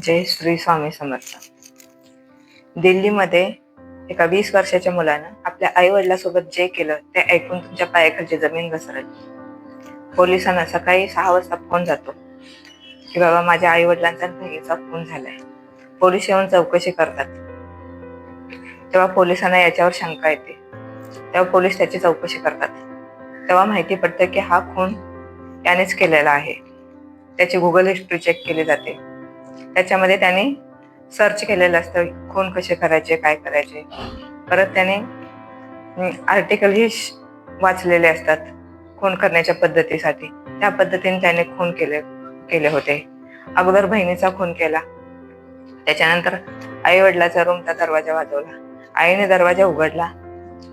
जय श्री स्वामी समर्थ. दिल्लीमध्ये एका वीस वर्षाच्या मुलानं आपल्या आई वडिलांसोबत जे केलं ते ऐकून तुमच्या पायाखालची जमीन घसरल. पोलिसांना सकाळी सहा वाजता फोन जातो की बाबा माझ्या आई वडिलांचा बहिणीचा खून झालाय. पोलीस येऊन चौकशी करतात. तेव्हा पोलिसांना याच्यावर शंका येते. तेव्हा पोलीस त्याची चौकशी करतात. तेव्हा माहिती पडतं की हा खून त्यानेच केलेला आहे. त्याची गुगल हिस्ट्री चेक केली जाते. त्याच्यामध्ये त्याने सर्च केलेलं असतं खून कसे करायचे काय करायचे. परत त्याने आर्टिकलही वाचलेले असतात खून करण्याच्या पद्धतीसाठी. त्या पद्धतीने त्याने खून केले केले होते. अगोदर बहिणीचा खून केला. त्याच्यानंतर आई वडिलाचा रूमचा दरवाजा वाजवला. आईने दरवाजा उघडला.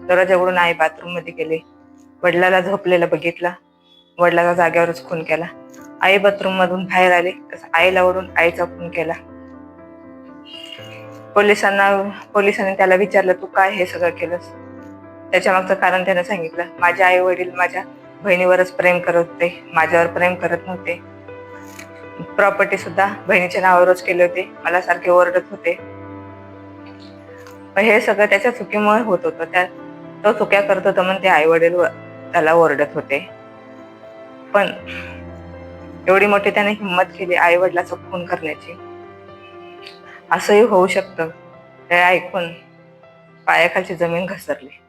दरवाजा उघडून आई बाथरूममध्ये गेली. वडिलाला झोपलेलं बघितला. वडिलाचा जागेवरच खून केला. आई बाथरूम मधून बाहेर आली. तसं आईला ओढून आईचा फोन केला. पोलिसांना पोलिसांनी त्याला विचारलं तू काय हे सगळं केलंस? त्याच्या मागचं कारण त्याने सांगितलं माझे आई वडील माझ्या बहिणीवरच प्रेम करत होते. माझ्यावर प्रेम करत नव्हते. प्रॉपर्टी सुद्धा बहिणीच्या नावावरच केले होते. मला सारखे ओरडत होते. हे सगळं त्याच्या चुकीमुळे होत होतं. त्या तो चुक्या करत होता म्हणून ते आई वडील त्याला ओरडत होते. पण एवढी मोठी त्याने हिंमत केली आई वडिलाचा खून करण्याची. असंही होऊ शकतं हे ऐकून पायाखालची जमीन घसरली.